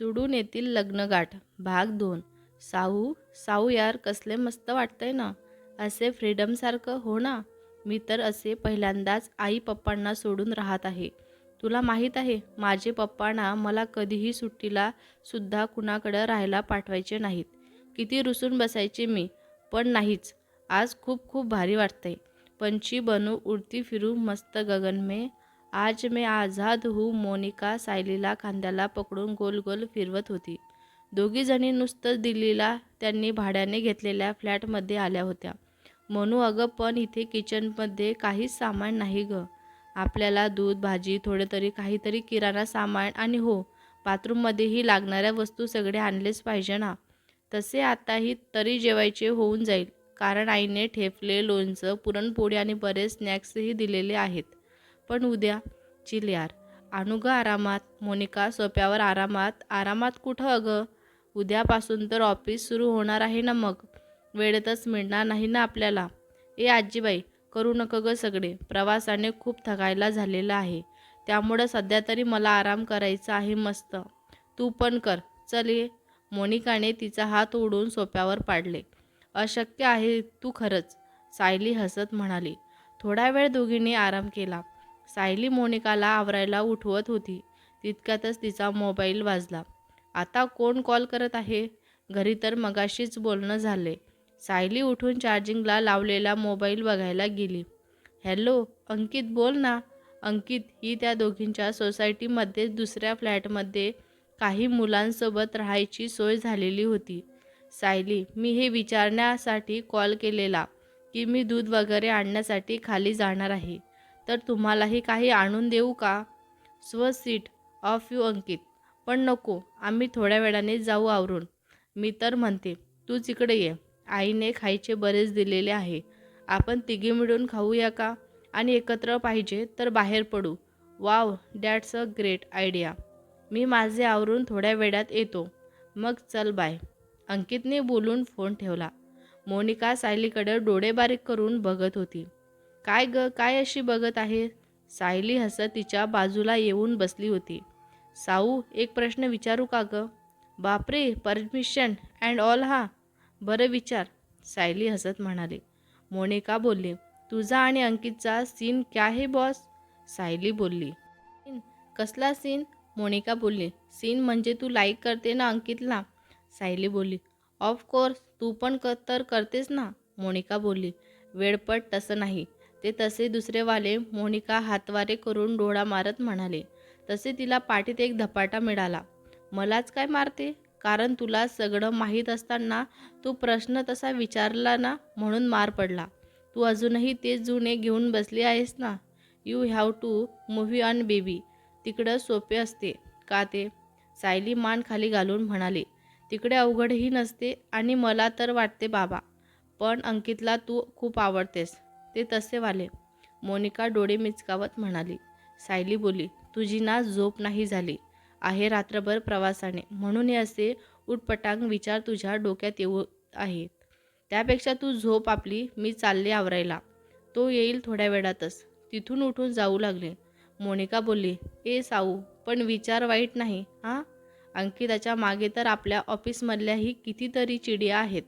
जुडून येतील लग्नगाठ. भाग दोन. साऊ साऊ यार कसले मस्त वाटतंय ना. असे फ्रीडमसारखं हो ना. मी तर असे पहिल्यांदाच आई पप्पांना सोडून राहत आहे. तुला माहीत आहे माझे पप्पा ना मला कधीही सुट्टीला सुद्धा कुणाकडं राहायला पाठवायचे नाहीत. किती रुसून बसायचे मी. पण नाहीच. आज खूप खूप भारी वाटतंय. पंछी बनू उडती फिरू मस्त गगन में आज मैं आझाद हूँ मोनिका सायलीला खांद्याला पकडून गोल गोल फिरवत होती. दोघीजणी नुसतंच दिल्लीला त्यांनी भाड्याने घेतलेल्या फ्लॅटमध्ये आल्या होत्या. म्हणू अगं पण इथे किचनमध्ये काहीच सामान नाही गं. आपल्याला दूध भाजी थोडे तरी काहीतरी किराणा सामान आणि हो बाथरूममध्येही लागणाऱ्या वस्तू सगळे आणलेच पाहिजे ना. तसे आताही तरी जेवायचे होऊन जाईल कारण आईने ठेपले लोणचं पुरणपोळी आणि बरेच स्नॅक्सही दिलेले आहेत. पण उद्या चिल यार आरामात मोनिका सोप्यावर आरामात आरामात कुठं अगं? उद्यापासून तर ऑफिस सुरू होणार आहे ना मग? वेळेतच मिळणार नाही ना आपल्याला? ए आजीबाई करू नको ग सगळे. प्रवासाने खूप थकायला झालेलं आहे. त्यामुळं सध्या तरी मला आराम करायचा आहे मस्त. तू पण कर. चल ये. मोनिकाने तिचा हात ओढून सोप्यावर पाडले. अशक्य आहे तू खरंच सायली हसत म्हणाली. थोडा वेळ दोघींनी आराम केला. सायली मोनिकाला आवरायला उठवत होती. तितक्यातच तिचा मोबाईल वाजला. आता कोण कॉल करत आहे? घरी तर मगाशीच बोलणं झाले. सायली उठून चार्जिंगला लावलेला मोबाईल बघायला गेली. हॅलो अंकित बोल ना. अंकित ही त्या दोघींच्या सोसायटीमध्ये दुसऱ्या फ्लॅटमध्ये काही मुलांसोबत राहायची सोय झालेली होती. सायली मी हे विचारण्यासाठी कॉल केलेला की मी दूध वगैरे आणण्यासाठी खाली जाणार आहे. तर तुम्हालाही काही आणून देऊ का? स्व सीट ऑफ यू अंकित. पण नको आम्ही थोड्या वेळाने जाऊ आवरून. मी तर म्हणते तूच इकडे ये. आईने खायचे बरेच दिलेले आहे. आपण तिघी मिळून खाऊया का? आणि एकत्र पाहिजे तर बाहेर पडू. Wow that's a great idea. मी माझे आवरून थोड्या वेळात येतो. मग चल बाय. अंकितने बोलून फोन ठेवला. मोनिका सायलीकडे डोळे बारीक करून बघत होती. काय ग काय अशी बघत आहे? सायली हसत तिच्या बाजूला येऊन बसली होती. साऊ एक प्रश्न विचारू का ग? बापरे परमिशन अँड ऑल हा. बरं विचार सायली हसत म्हणाली. मोनिका बोलली? तुझा आणि अंकितचा सीन क्या है बॉस? सायली बोलली. कसला सीन? मोनिका बोलली. सीन म्हणजे तू लाईक करते ना अंकितला? सायली बोलली. ऑफकोर्स तू पण क तर करतेस ना? मोनिका बोलली. वेळपट तसं नाही. ते तसे दुसरेवाले मोनिका हातवारे करून डोळा मारत म्हणाले तसे तिला पाठीत एक धपाटा मिळाला. मलाच काय मारते? कारण तुला सगळं माहीत असताना तू प्रश्न तसा विचारला ना म्हणून मार पडला. तू अजूनही ते जुने घेऊन बसली आहेस ना? You have to move on baby. तिकडं सोपे असते. का ते? सायली मान खाली घालून म्हणाले तिकडे अवघडही नसते आणि मला तर वाटते बाबा. पण अंकितला तू खूप आवडतेस. ते तसे वाले. मोनिका डोळे मिचकावत म्हणाली. सायली बोली तुझी ना झोप नाही झाली. आहे रात्रभर प्रवासाने. म्हणून हे असे उटपटांग विचार तुझ्या डोक्यात येऊ आहेत. त्यापेक्षा तू झोप आपली मी चालले आवरायला. तो येईल थोड्या वेळातच. तिथून उठून जाऊ लागले. मोनिका बोलली ए साऊ पण विचार वाईट नाही हां? अंकिताच्या मागे तर आपल्या ऑफिसमधल्याही कितीतरी चिडिया आहेत.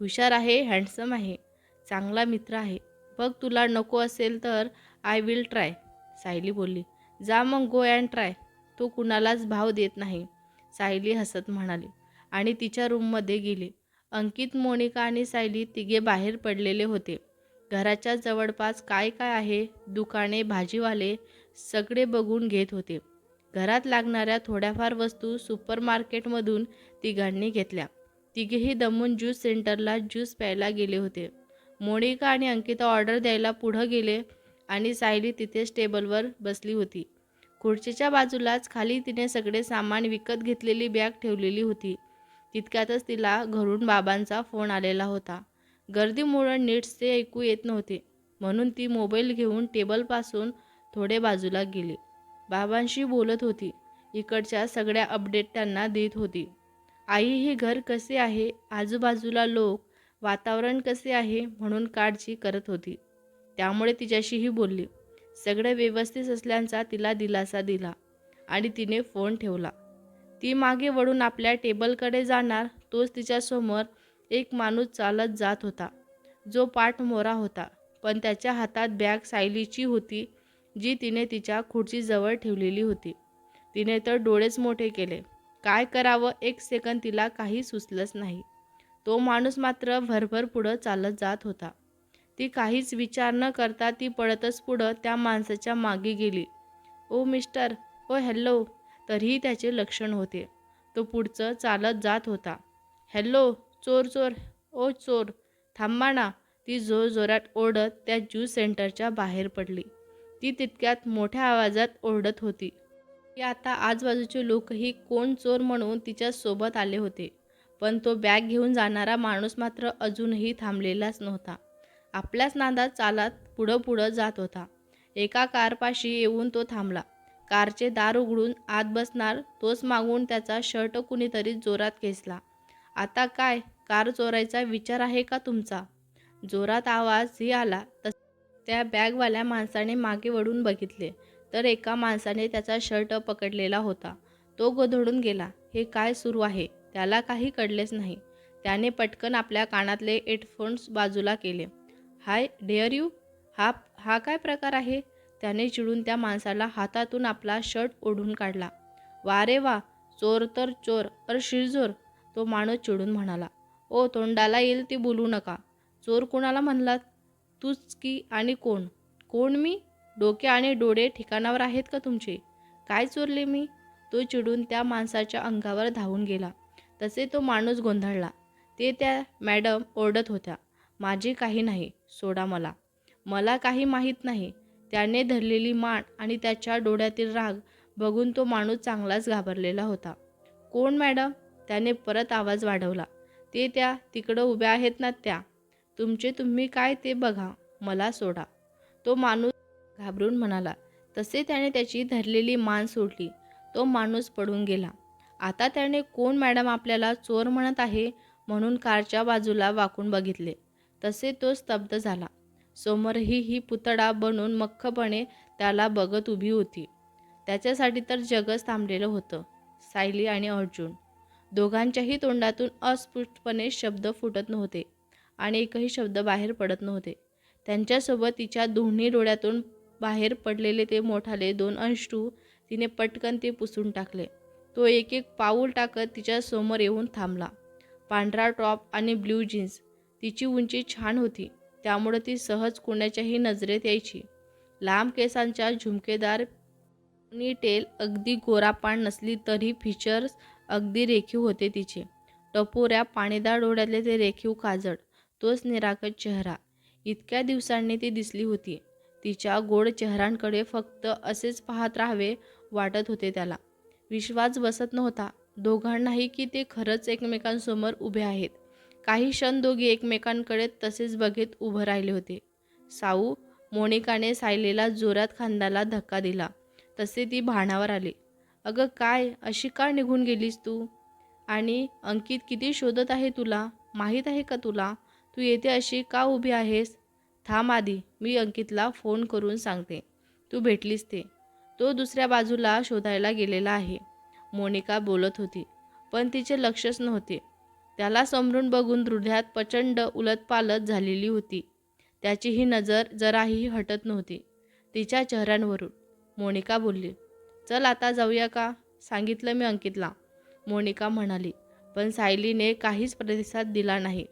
हुशार आहे हँडसम आहे. चांगला मित्र आहे. बघ तुला नको असेल तर आय विल ट्राय सायली बोलली. जा मग गो अँड ट्राय तो कुणालाच भाव देत नाही सायली हसत म्हणाली. आणि तिच्या रूममध्ये गेली. अंकित मोनिका आणि सायली तिघे बाहेर पडलेले होते. घराच्या जवळपास काय काय आहे दुकाने भाजीवाले सगळे बघून घेत होते. घरात लागणाऱ्या थोड्याफार वस्तू सुपर मार्केटमधून तिघांनी घेतल्या. तिघेही दमून ज्यूस सेंटरला ज्यूस प्यायला गेले होते. मोनिका आणि अंकिता ऑर्डर द्यायला पुढं गेले आणि सायली तिथेच टेबलवर बसली होती. खुर्चीच्या बाजूलाच खाली तिने सगळे सामान विकत घेतलेली बॅग ठेवलेली होती. तितक्यातच तिला घरून बाबांचा फोन आलेला होता. गर्दीमुळं नीट्स ते ऐकू येत नव्हते म्हणून ती मोबाईल घेऊन टेबलपासून थोडे बाजूला गेली. बाबांशी बोलत होती. इकडच्या सगळ्या अपडेट त्यांना देत होती. आई हे घर कसे आहे? आजूबाजूला लोक वातावरण कसे आहे म्हणून काळजी करत होती. त्यामुळे तिच्याशीही बोलली. सगळं व्यवस्थित असल्याचा तिला दिलासा दिला आणि तिने फोन ठेवला. ती मागे वळून आपल्या टेबलकडे जाणार तोच तिच्यासमोर एक माणूस चालत जात होता. जो पाठमोरा होता पण त्याच्या हातात बॅग सायलीची होती जी तिने तिच्या खुर्चीजवळ ठेवलेली होती. तिने तर डोळेच मोठे केले. काय करावं एक सेकंद तिला काही सुचलंच नाही. तो माणूस मात्र भरभर पुढं चालत जात होता. ती काहीच विचार न करता ती पळतच पुढं त्या माणसाच्या मागे गेली. ओ मिस्टर ओ हॅलो तरीही त्याचे लक्षण होते. तो पुढचं चालत जात होता. हॅलो चोर चोर ओ चोर थांबा ना. ती जोरजोरात ओढत त्या ज्यूस सेंटरच्या बाहेर पडली. ती तितक्यात मोठ्या आवाजात ओरडत होती. की आता आजूबाजूचे लोकही कोण चोर म्हणून तिच्या सोबत आले होते? पण तो बॅग घेऊन जाणारा माणूस मात्र अजूनही थांबलेलाच नव्हता. आपल्याच नादात चालत पुढं पुढं जात होता. एका कारपाशी येऊन तो थांबला. कारचे दार उघडून आत बसणार तोच मागून त्याचा शर्ट कुणीतरी जोरात खेचला. आता काय? कार चोरायचा विचार आहे का तुमचा? जोरात आवाजही आला तस त्या बॅगवाल्या माणसाने मागे वळून बघितले. तर एका माणसाने त्याचा शर्ट पकडलेला होता. तो गोधळून गेला. हे काय सुरू आहे? त्याला काही कळलेच नाही. त्याने पटकन आपल्या कानातले हेडफोन्स बाजूला केले. How dare you? हा हा काय प्रकार आहे? त्याने चिडून त्या माणसाला हातातून आपला शर्ट ओढून काढला. वा रे वा चोर तर चोर अर शिरजोर तो माणूस चिडून म्हणाला. ओ तोंडाला येईल ती बोलू नका. चोर कोणाला म्हणलात? तूच की आणि कोण? कोण मी? डोके आणि डोळे ठिकाणावर आहेत का तुमचे? काय चोरले मी? तो चिडून त्या माणसाच्या अंगावर धावून गेला. तसे तो माणूस गोंधळला. ते त्या मॅडम ओरडत होत्या माझे काही नाही सोडा मला. मला काही माहीत नाही. त्याने धरलेली मान आणि त्याच्या डोळ्यातील राग बघून तो माणूस चांगलाच घाबरलेला होता. कोण मॅडम? त्याने परत आवाज वाढवला. ते त्या तिकडं उभ्या आहेत ना त्या. तुमचे तुम्ही काय ते बघा मला सोडा. तो माणूस घाबरून म्हणाला. तसे त्याने त्याची धरलेली मान सोडली. तो माणूस पडून गेला. आता त्याने कोण मॅडम आपल्याला चोर म्हणत आहे म्हणून कारच्या बाजूला वाकून बघितले. तसे तो स्तब्ध झाला. समोरही ही पुतळा बनून मख्खपणे त्याला बघत उभी होती. त्याच्यासाठी तर जगच थांबलेलं होतं सायली आणि अर्जुन. दोघांच्याही तोंडातून अस्फुटपणे शब्द फुटत नव्हते आणि एकही शब्द बाहेर पडत नव्हते. त्यांच्यासोबत तिच्या दोन्ही डोळ्यातून बाहेर पडलेले ते मोठाले दोन अंशू तिने पटकन ते पुसून टाकले. तो एक एक पाऊल टाकत तिच्या समोर येऊन थांबला. पांढरा टॉप आणि ब्ल्यू जीन्स. तिची उंची छान होती. त्यामुळे ती सहज कोणाच्याही नजरेत यायची. लांब केसांच्या झुमकेदार टेल अगदी गोरापाण नसली तरी फीचर्स अगदी रेखीव होते तिचे. टपोऱ्या पाणीदार डोळ्यातले ते रेखीव काजळ. तोच निरागस चेहरा. इतक्या दिवसांनी ती दिसली होती. तिच्या गोड चेहऱ्यांकडे फक्त असेच पाहत राहावे वाटत होते त्याला. विश्वास बसत नव्हता. दोघांनाही की ते खरंच एकमेकांसमोर उभे आहेत. काही क्षण दोघे एकमेकांकडे तसेच बघत उभं राहिले होते. साऊ मोनिकाने सायलेला जोरात खांद्याला धक्का दिला. तसे ती भाणावर आली. अगं काय? अशी का निघून गेलीस तू? आणि अंकित किती शोधत आहे तुला? माहीत आहे का तुला? तू येथे अशी का उभी आहेस? थांब आधी मी अंकितला फोन करून सांगते. तू भेटलीस ते. तो दुसऱ्या बाजूला शोधायला गेलेला आहे. मोनिका बोलत होती पण तिचे लक्षच नव्हते. त्याला समरून बघून हृदयात प्रचंड उलतपालत झालेली होती. त्याची ही नजर जराही हटत नव्हती तिच्या चेहऱ्यांवरून. मोनिका बोलली चल आता जाऊया का? सांगितलं मी अंकितला. मोनिका म्हणाली पण सायलीने काहीच प्रतिसाद दिला नाही.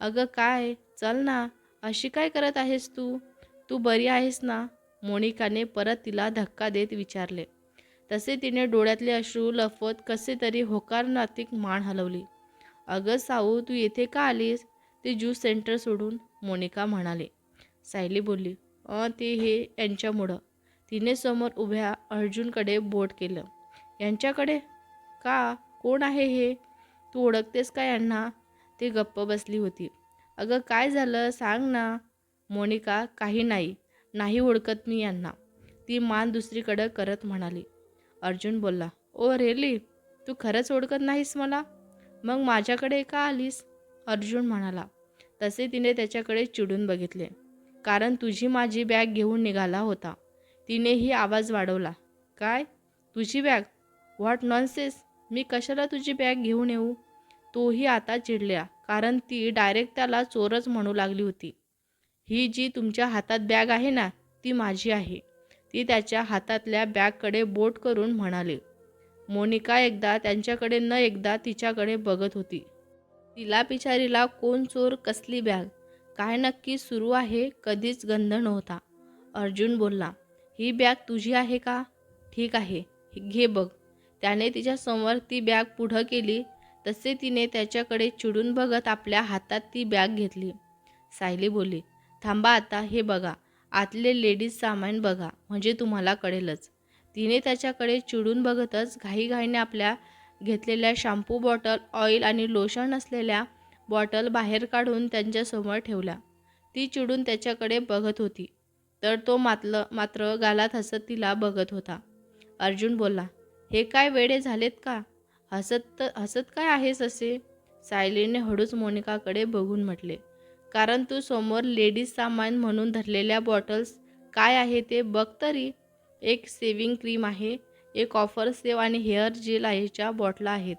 अगं काय? चल ना. अशी काय करत आहेस तू? तू बरी आहेस ना? मोनिकाने परत तिला धक्का देत विचारले. तसे तिने डोळ्यातले अश्रू लफवत कसे तरी होकारनातिक मान हलवली. अगं साऊ तू येथे का आलीस? ते ज्यूस सेंटर सोडून मोनिका म्हणाले. सायली बोलली अ ते हे यांच्यामुळं. तिने समोर उभ्या अर्जुनकडे बोट केलं. यांच्याकडे? का? कोण आहे हे? तू ओळखतेस का यांना? ती गप्प बसली होती. अगं काय झालं? सांग ना. मोनिका काही नाही. नाही ओळखत मी यांना. ती मान दुसरीकडं करत म्हणाली. अर्जुन बोलला ओ रेली तू खरंच ओळखत नाहीस मला? मग माझ्याकडे का आलीस? अर्जुन म्हणाला तसे तिने त्याच्याकडे चिडून बघितले. कारण तुझी माझी बॅग घेऊन निघाला होता. तिनेही आवाज वाढवला काय? तुझी बॅग? व्हॉट नॉनसेस मी कशाला तुझी बॅग घेऊन येऊ? तोही आता चिडल्या कारण ती डायरेक्ट त्याला चोरच म्हणू लागली होती. ही जी तुमच्या हातात बॅग आहे ना ती माझी आहे. ती त्याच्या हातातल्या बॅगकडे बोट करून म्हणाले. मोनिका एकदा त्यांच्याकडे न एकदा तिच्याकडे बघत होती. तिला पिचारीला कोण चोर कसली बॅग? काय नक्की सुरू आहे? कधीच गंध नव्हता. अर्जुन बोलला ही बॅग तुझी आहे का? ठीक आहे. घे बघ. त्याने तिच्यासमोर ती बॅग पुढं केली. तसे तिने त्याच्याकडे चिडून बघत आपल्या हातात ती बॅग घेतली. सायली बोली थांबा आता हे बघा. आतले लेडीज सामान बघा म्हणजे तुम्हाला कळेलच. तिने त्याच्याकडे चिडून बघतच घाईघाईने आपल्या घेतलेल्या शॅम्पू बॉटल ऑइल आणि लोशन असलेल्या बॉटल बाहेर काढून त्यांच्यासमोर ठेवल्या. ती चिडून त्याच्याकडे बघत होती. तर तो मातलं मात्र गालात हसत तिला बघत होता. अर्जुन बोलला हे काय वेडे झालेत का? हसत हसत काय आहेस असे? सायलीने हळूच मोनिकाकडे बघून म्हटले. कारण तू समोर लेडीज सामान म्हणून धरलेल्या बॉटल्स काय आहे ते बघ तरी. एक सेविंग क्रीम आहे एक ऑफर सेव आणि हेअर जेल आहेच्या बॉटला आहेत.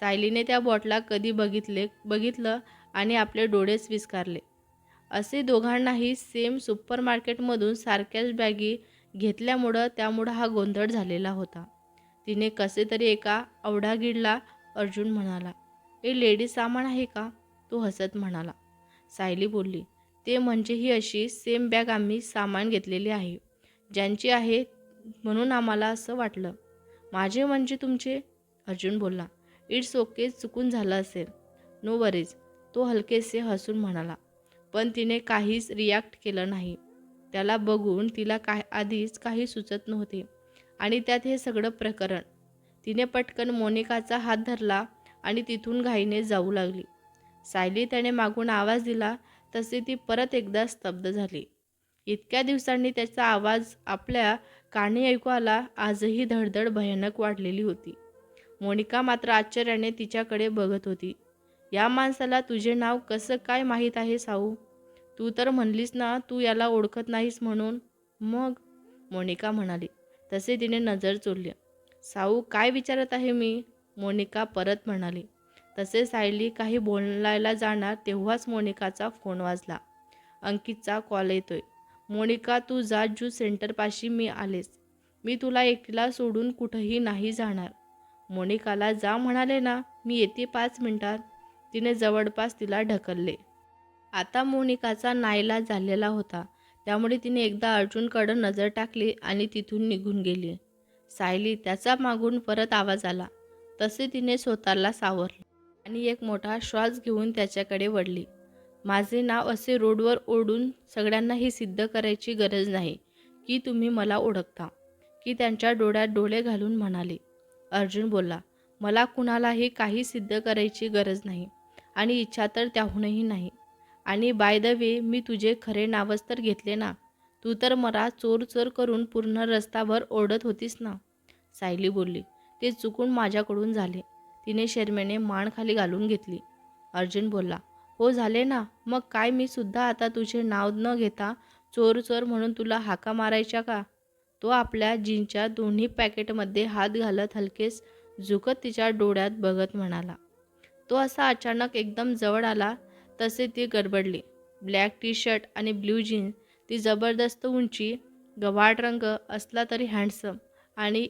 सायलीने त्या बॉटला कधी बघितले बघितलं आणि आपले डोळेच विस्कारले असे दोघांनाही सेम सुपर मार्केटमधून सारख्याच बॅगी घेतल्यामुळं त्यामुळं हा गोंधळ झालेला होता. तिने कसे तरी एका अवढागिडला अर्जुन म्हणाला ए लेडीज सामान आहे का? तो हसत म्हणाला. सायली बोलली ते म्हणजे ही अशी सेम बॅग आम्ही सामान घेतलेली आहे ज्यांची आहे म्हणून आम्हाला असं वाटलं. माझे म्हणजे तुमचे? अर्जुन बोलला इट्स ओके चुकून झालं असेल. नो वरीज तो हलकेसे हसून म्हणाला पण तिने काहीच रिॲक्ट केलं नाही. त्याला बघून तिला काय आधीच काही सुचत नव्हते. आणि त्यात हे सगळं प्रकरण. तिने पटकन मोनिकाचा हात धरला आणि तिथून घाईने जाऊ लागली. सायली त्याने मागून आवाज दिला तसे ती परत एकदा स्तब्ध झाली. इतक्या दिवसांनी त्याचा आवाज आपल्या काणी ऐकू आला आजही धडधड भयानक वाढलेली होती. मोनिका मात्र आश्चर्याने तिच्याकडे बघत होती. या माणसाला तुझे नाव कसं काय माहीत आहे साऊ तू तर म्हणलीस ना तू याला ओळखत नाहीस म्हणून. मग? मोनिका म्हणाली. तसे तिने नजर चोरली. साऊ काय विचारत आहे मी? मोनिका परत म्हणाली. तसे सायली काही बोलायला जाणार तेव्हाच मोनिकाचा फोन वाजला. अंकितचा कॉल येतोय. मोनिका तू जा ज्यूस सेंटरपाशी मी आलेस मी तुला एकटीला सोडून कुठंही नाही जाणार. मोनिकाला जा म्हणाले ना मी येते पाच मिनिटात. तिने जवळपास तिला ढकलले. आता मोनिकाचा नाईला झालेला होता. त्यामुळे तिने एकदा अर्जुनकडं नजर टाकली आणि तिथून निघून गेली. सायली त्याचा मागून परत आवाज आला. तसे तिने स्वतःला सावरले. आणि एक मोठा श्वास घेऊन त्याच्याकडे वळली. माझे नाव असे रोडवर ओढून सगळ्यांना ही सिद्ध करायची गरज नाही की तुम्ही मला ओळखता. की त्यांच्या डोळ्यात डोळे घालून म्हणाले. अर्जुन बोलला मला कुणालाही काही सिद्ध करायची गरज नाही आणि इच्छा तर त्याहूनही नाही. आणि बाय द वे मी तुझे खरे नावच तर घेतले ना. तू तर मला चोर चोर करून पूर्ण रस्ताभर ओढत होतीस ना. सायली बोलली ते चुकून माझ्याकडून झाले. तिने शर्मेने मान खाली घालून घेतली. अर्जुन बोलला हो झाले ना. मग काय मी सुद्धा आता तुझे नाव न घेता चोर चोर म्हणून तुला हाका मारायच्या का? तो आपल्या जीनच्या दोन्ही पॅकेटमध्ये हात घालत हलकेच झुकत तिच्या डोळ्यात बघत म्हणाला. तो असा अचानक एकदम जवळ आला तसे ती गडबडली. ब्लॅक टी शर्ट आणि ब्ल्यू जीन्स ती जबरदस्त उंची गव्हाळ रंग असला तरी हँडसम आणि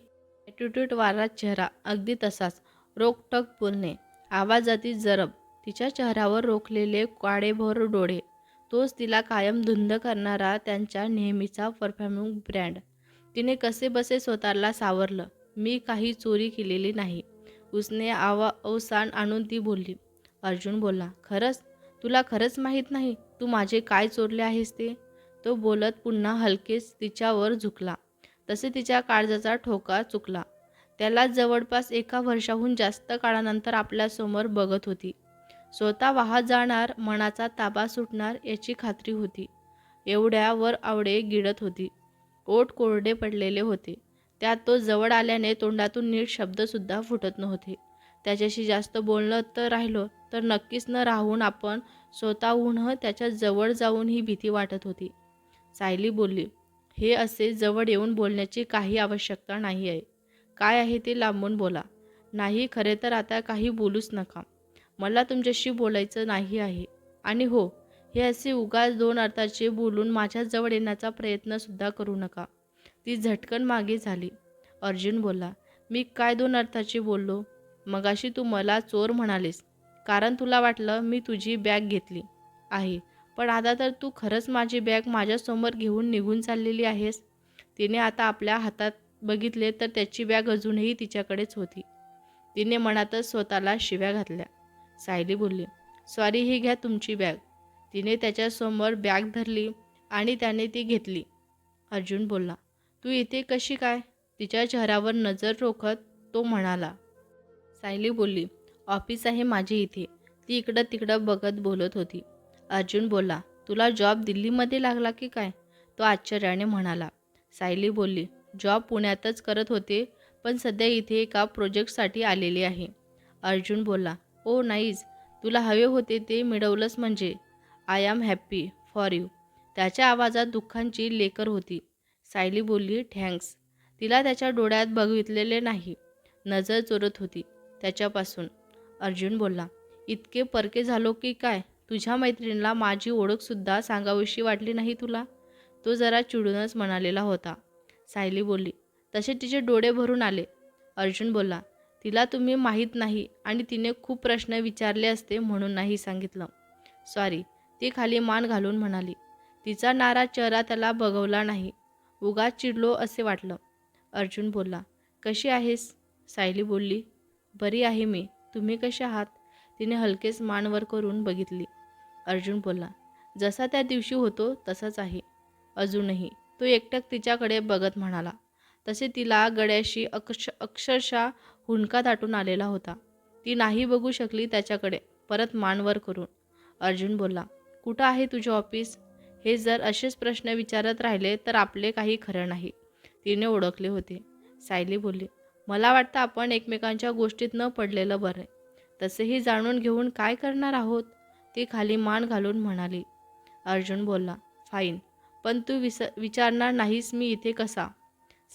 ॲटिट्यूड वारा चेहरा अगदी तसाच. रोखटक बोलणे. आवाजातील जरब. तिच्या चेहऱ्यावर रोखलेले काळेभोर डोळे. तोच तिला कायम धुंद करणारा त्यांच्या नेहमीचा परफ्युम ब्रँड. तिने कसे बसे स्वतःला सावरलं. मी काही चोरी केलेली नाही. उसने आवा अवसान आणून ती बोलली. अर्जुन बोलला खरंच? तुला खरंच माहीत नाही? तू माझे काय चोरले आहेस ते? तो बोलत पुन्हा हलकेच तिच्यावर झुकला. तसे तिच्या काळजाचा ठोका चुकला. त्याला जवळपास एका वर्षाहून जास्त काळानंतर आपल्यासमोर बघत होती. स्वतः वाहत जाणार मनाचा ताबा सुटणार याची खात्री होती. एवढ्यावर आवडे गिळत होती. ओठ कोरडे पडलेले होते. त्यात तो जवळ आल्याने तोंडातून नीट शब्दसुद्धा फुटत नव्हते. त्याच्याशी जास्त बोलणं तर राहिलो तर नक्कीच न राहून आपण स्वतःहून त्याच्याजवळ जाऊन ही भीती वाटत होती. सायली बोलली हे असे जवळ येऊन बोलण्याची काही आवश्यकता नाही आहे काय आहे ते लांबून बोला. नाही खरे तर आता काही बोलूच नका. मला तुमच्याशी बोलायचं नाही आहे. आणि हो हे असे उगाच दोन अर्थाचे बोलून माझ्याजवळ येण्याचा प्रयत्नसुद्धा करू नका. ती झटकन मागे झाली. अर्जुन बोला मी काय दोन अर्थाचे बोललो? मगाशी तू मला चोर म्हणालीस. कारण तुला वाटलं मी तुझी बॅग घेतली आहे. पण आता तर तू खरंच माझी बॅग माझ्यासमोर घेऊन निघून चाललेली आहेस. तिने आता आपल्या हातात बघितले तर त्याची बॅग अजूनही तिच्याकडेच होती. तिने मनातच स्वतःला शिव्या घातल्या. सायली बोलली सॉरी ही घ्या तुमची बॅग तिने त्याच्यासमोर बॅग धरली आणि त्याने ती घेतली. अर्जुन बोलला तू इथे कशी काय? तिच्या चेहऱ्यावर नजर रोखत तो म्हणाला सायली बोलली ऑफिस आहे माझे इथे. ती इकडं तिकडं बघत बोलत होती. अर्जुन बोलला तुला जॉब दिल्लीमध्ये लागला की काय? तो आश्चर्याने म्हणाला सायली बोलली जॉब पुण्यातच करत होते पण सध्या इथे एका प्रोजेक्टसाठी आलेले आहे. अर्जुन बोलला ओ नाहीच तुला हवे होते ते मिळवलंच म्हणजे? I am happy for you. त्याच्या आवाजात दुःखांची लेकर होती. सायली बोलली थँक्स. तिला त्याच्या डोळ्यात बघितलेले नाही. नजर चोरत होती त्याच्यापासून. अर्जुन बोलला इतके परके झालो की काय? तुझ्या मैत्रिणीला माझी ओळखसुद्धा सांगावीशी वाटली नाही तुला? तो जरा चिडूनच म्हणालेला होता. सायली बोलली. तसे तिचे डोळे भरून आले. अर्जुन बोलला तिला तुम्ही माहीत नाही आणि तिने खूप प्रश्न विचारले असते म्हणून नाही सांगितलं. सॉरी ती खाली मान घालून म्हणाली तिचा नारा चेहरा त्याला बघवला नाही. उगाच चिडलो असे वाटलं. अर्जुन बोलला कशी आहेस? सायली बोलली बरी आहे मी. तुम्ही कसे आहात? तिने हलकेच मानवर करून बघितली. अर्जुन बोलला जसा त्या दिवशी होतो तसाच आहे. अजूनही. तो एकटक तिच्याकडे बघत म्हणाला. तसे तिला गड्याशी अक्ष अक्षरशः हुंडका दाटून आलेला होता. ती नाही बघू शकली त्याच्याकडे. परत मानवर करून. अर्जुन बोलला कुठं आहे तुझे ऑफिस? हे जर असेच प्रश्न विचारत राहिले तर आपले काही खरं नाही. तिने ओळखले होते. सायली बोलली मला वाटतं आपण एकमेकांच्या गोष्टीत न पडलेलं बरं तसेही जाणून घेऊन काय करणार आहोत? ती खाली मान घालून म्हणाली. अर्जुन बोलला फाईन. पण तू विस विचारणार नाहीस मी इथे कसा?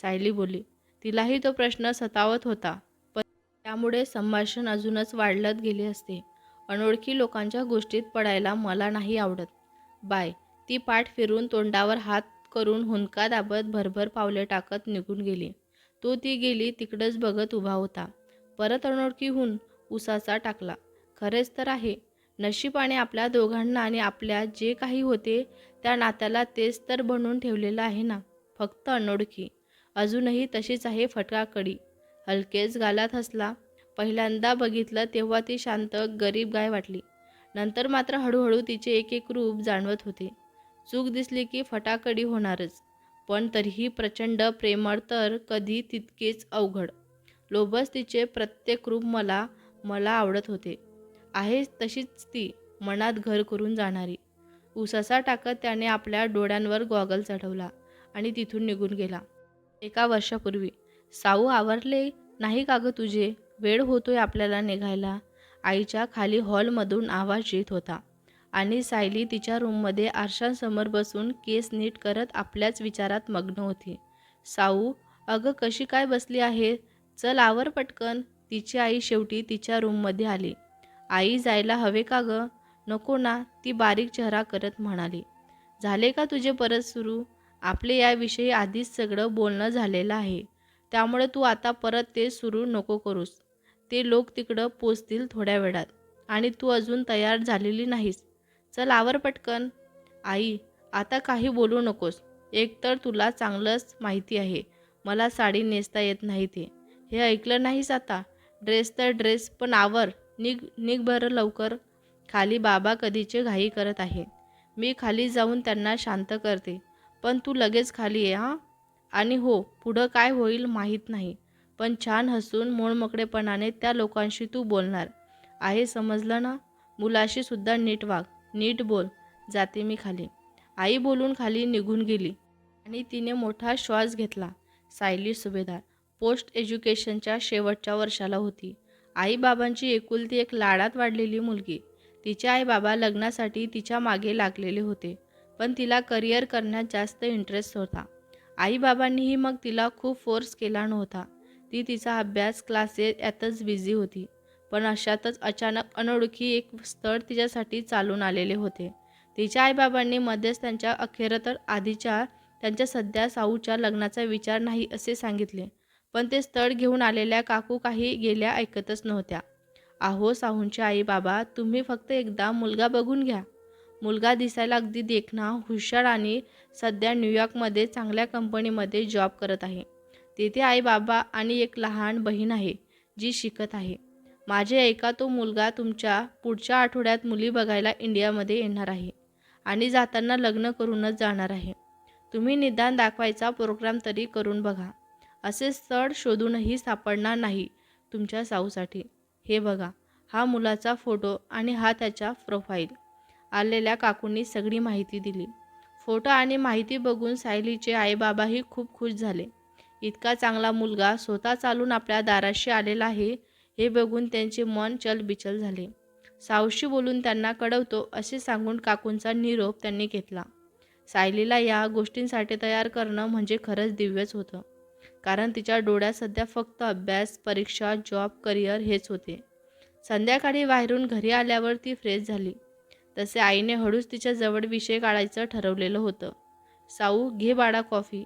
सायली बोली तिलाही तो प्रश्न सतावत होता पण त्यामुळे संभाषण अजूनच वाढलत गेले असते. अनोळखी लोकांच्या गोष्टीत पडायला मला नाही आवडत. बाय ती पाठ फिरून तोंडावर हात करून हुंदका दाबत भरभर पावले टाकत निघून गेली. तो ती गेली तिकडंच बघत उभा होता. परत अनोळखीहून उसाचा टाकला. खरेच तर आहे. नशीबाने आपल्या दोघांना आणि आपल्या जे काही होते त्या नात्याला तेच तर बनवून ठेवलेलं आहे ना फक्त अनोळखी. अजूनही तशीच आहे फटकाकडी. हलकेच गालात हसला. पहिल्यांदा बघितलं तेव्हा ती शांत गरीब गाय वाटली. नंतर मात्र हळूहळू तिचे एक एक रूप जाणवत होते. चूक दिसली की फटाकडी होणारच. पण तरीही प्रचंड प्रेमळ तर कधी तितकेच अवघड. लोभस तिचे प्रत्येक रूप मला मला आवडत होते. आहे तशीच ती मनात घर करून जाणारी. उसासा टाकत त्याने आपल्या डोळ्यांवर गॉगल चढवला आणि तिथून निघून गेला. एका वर्षापूर्वी साऊ आवरले नाही का गं तुझे? वेळ होतोय आपल्याला निघायला. आईच्या खाली हॉलमधून आवाज येत होता आणि सायली तिच्या रूममध्ये आरशांसमोर बसून केस नीट करत आपल्याच विचारात मग्न होती. साऊ अगं कशी काय बसली आहे? चल आवर पटकन. तिची आई शेवटी तिच्या रूममध्ये आली. आई जायला हवे का गं? नको ना ती बारीक चेहरा करत म्हणाली. झाले का तुझे परत सुरू? आपले याविषयी आधीच सगळं बोलणं झालेलं आहे. त्यामुळे तू आता परत ते सुरू नको करूस. ते लोक तिकडं पोचतील थोड्या वेळात. आणि तू अजून तयार झालेली नाहीस. चल आवर पटकन. आई आता काही बोलू नकोस. एकतर तुला चांगलंच माहिती आहे. मला साडी नेसता येत नाही ते. हे ऐकलं नाहीस आता? ड्रेस तर ड्रेस पण आवर. निघ निघ बरं लवकर. खाली बाबा कधीचे घाई करत आहे मी खाली जाऊन त्यांना शांत करते. पण तू लगेच खाली ये हां? आणि हो पुढं काय होईल माहीत नाही. पण छान हसून मोडमोकळेपणाने त्या लोकांशी तू बोलणार. आहे समजलं ना? मुलाशी सुद्धा नीट वाग. नीट बोल. जाते मी खाली. आई बोलून खाली निघून गेली. आणि तिने मोठा श्वास घेतला. सायली सुभेदार. पोस्ट एज्युकेशनच्या शेवटच्या वर्षाला होती. आईबाबांची एकुलती एक लाडात वाढलेली मुलगी. तिचे आईबाबा लग्नासाठी तिच्यामागे लागलेले होते पण तिला करिअर करण्यात जास्त इंटरेस्ट होता. आईबाबांनीही मग तिला खूप फोर्स केला नव्हता. ती तिचा अभ्यास क्लासेस यातच बिझी होती पण अशातच अचानक अनोळखी एक स्थळ तिच्यासाठी चालून आलेले होते. तिच्या आईबाबांनी मध्येच त्यांच्या अखेर तर आधीच्या त्यांच्या सध्या साऊच्या लग्नाचा विचार नाही असे सांगितले पण ते स्थळ घेऊन आलेल्या काकू काही गेल्या ऐकतच नव्हत्या. आहो साहूंचे आई बाबा तुम्ही फक्त एकदा मुलगा बघून घ्या. मुलगा दिसायला अगदी देखणा हुशार आणि सध्या न्यूयॉर्कमध्ये चांगल्या कंपनीमध्ये जॉब करत आहे. तेथे आई बाबा आणि एक लहान बहीण आहे जी शिकत आहे. माझे ऐका तो मुलगा तुमच्या पुढच्या आठवड्यात मुली बघायला इंडियामध्ये येणार आहे आणि जाताना लग्न करूनच जाणार आहे. तुम्ही निदान दाखवायचा प्रोग्राम तरी करून बघा. असे स्थळ शोधूनही सापडणार नाही तुमच्या साऊसाठी हे बघा हा मुलाचा फोटो आणि हा त्याच्या प्रोफाईल आलेल्या काकूंनी सगळी माहिती दिली. फोटो आणि माहिती बघून सायलीचे आईबाबाही खूप खुश झाले. इतका चांगला मुलगा स्वतः चालून आपल्या दाराशी आलेला आहे हे बघून त्यांचे मन चलबिचल झाले. सावशी बोलून त्यांना कळवतो असे सांगून काकूंचा निरोप त्यांनी घेतला. सायलीला या गोष्टींसाठी तयार करणं म्हणजे खरंच दिव्यच होतं. कारण तिच्या डोळ्यात सध्या फक्त अभ्यास परीक्षा जॉब करिअर हेच होते. संध्याकाळी बाहेरून घरी आल्यावर ती फ्रेश झाली. तसे आईने हळूच तिच्या जवळ विषय काढायचं ठरवलेलं होतं. साऊ घे बाळा कॉफी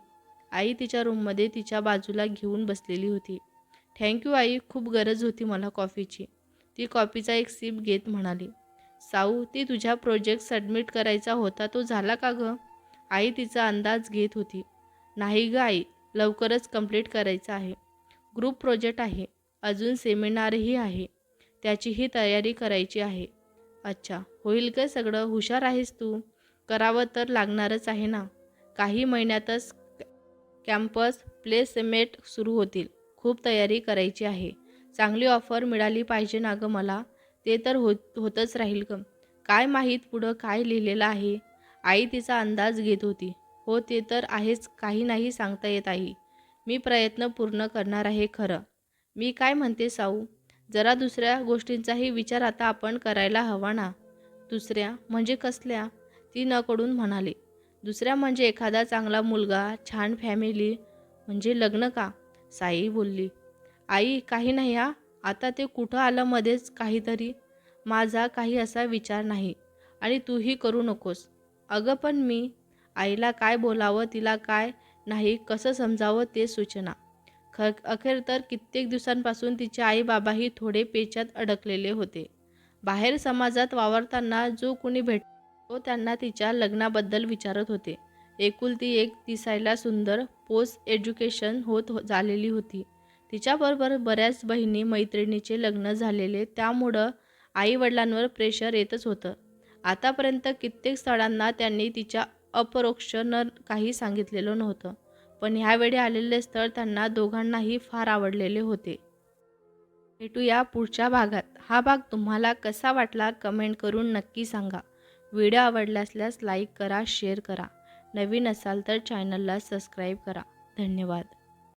आई तिच्या रूममध्ये तिच्या बाजूला घेऊन बसलेली होती. थँक्यू आई. खूप गरज होती मला कॉफीची ती कॉफीचा एक सिप घेत म्हणाली. साऊ ती तुझ्या प्रोजेक्ट सबमिट करायचा होता तो झाला का गं? आई तिचा अंदाज घेत होती. नाही ग आई. लवकरच कंप्लीट करायचं आहे. ग्रुप प्रोजेक्ट आहे. अजून सेमिनारही आहे. त्याचीही तयारी करायची आहे. अच्छा होईल का सगळं. हुशार आहेस तू. करावं तर लागणारच आहे ना. काही महिन्यातच कॅम्पस प्लेसमेट सुरू होतील. खूप तयारी करायची आहे. चांगली ऑफर मिळाली पाहिजे ना गं मला. ते तर होत होतच राहील ग. काय माहीत पुढं काय लिहिलेलं आहे? आई तिचा अंदाज घेत होती. हो ते तर आहेच काही नाही सांगता येत आई. मी प्रयत्न पूर्ण करणार आहे खरं. मी काय म्हणते साऊ? जरा दुसऱ्या गोष्टींचाही विचार आता आपण करायला हवा ना. दुसऱ्या म्हणजे कसल्या? ती नकडून म्हणाली. दुसऱ्या म्हणजे एखादा चांगला मुलगा छान फॅमिली म्हणजे लग्न का? साई बोलली. आई काही नाही हा. आता ते कुठं आलं मध्येच काहीतरी? माझा काही असा विचार नाही. आणि तूही करू नकोस. अगं पण मी आईला काय बोलावं तिला काय नाही कसं समजावं ते सूचना. ख अखेर तर कित्येक दिवसांपासून तिचे आई बाबाही थोडे पेचात अडकलेले होते. बाहेर समाजात वावरताना जो कुणी भेट तो त्यांना तिच्या लग्नाबद्दल विचारत होते. एकुलती एक दिसायला सुंदर पोस्ट एज्युकेशन होत हो झालेली होती. तिच्याबरोबर बऱ्याच बहिणी मैत्रिणीचे लग्न झालेले त्यामुळं आईवडिलांवर प्रेशर येतच होतं. आतापर्यंत कित्येक स्थळांना त्यांनी तिच्या अपरोक्ष न काही सांगितलेलं नव्हतं. पण ह्यावेळी आलेले स्थळ त्यांना दोघांनाही फार आवडलेले होते. भेटूया पुढच्या भागात. हा भाग तुम्हाला कसा वाटला कमेंट करून नक्की सांगा. व्हिडिओ आवडला असल्यास लाईक करा शेअर करा. नवीन असाल तर चॅनलला सबस्क्राईब करा. धन्यवाद.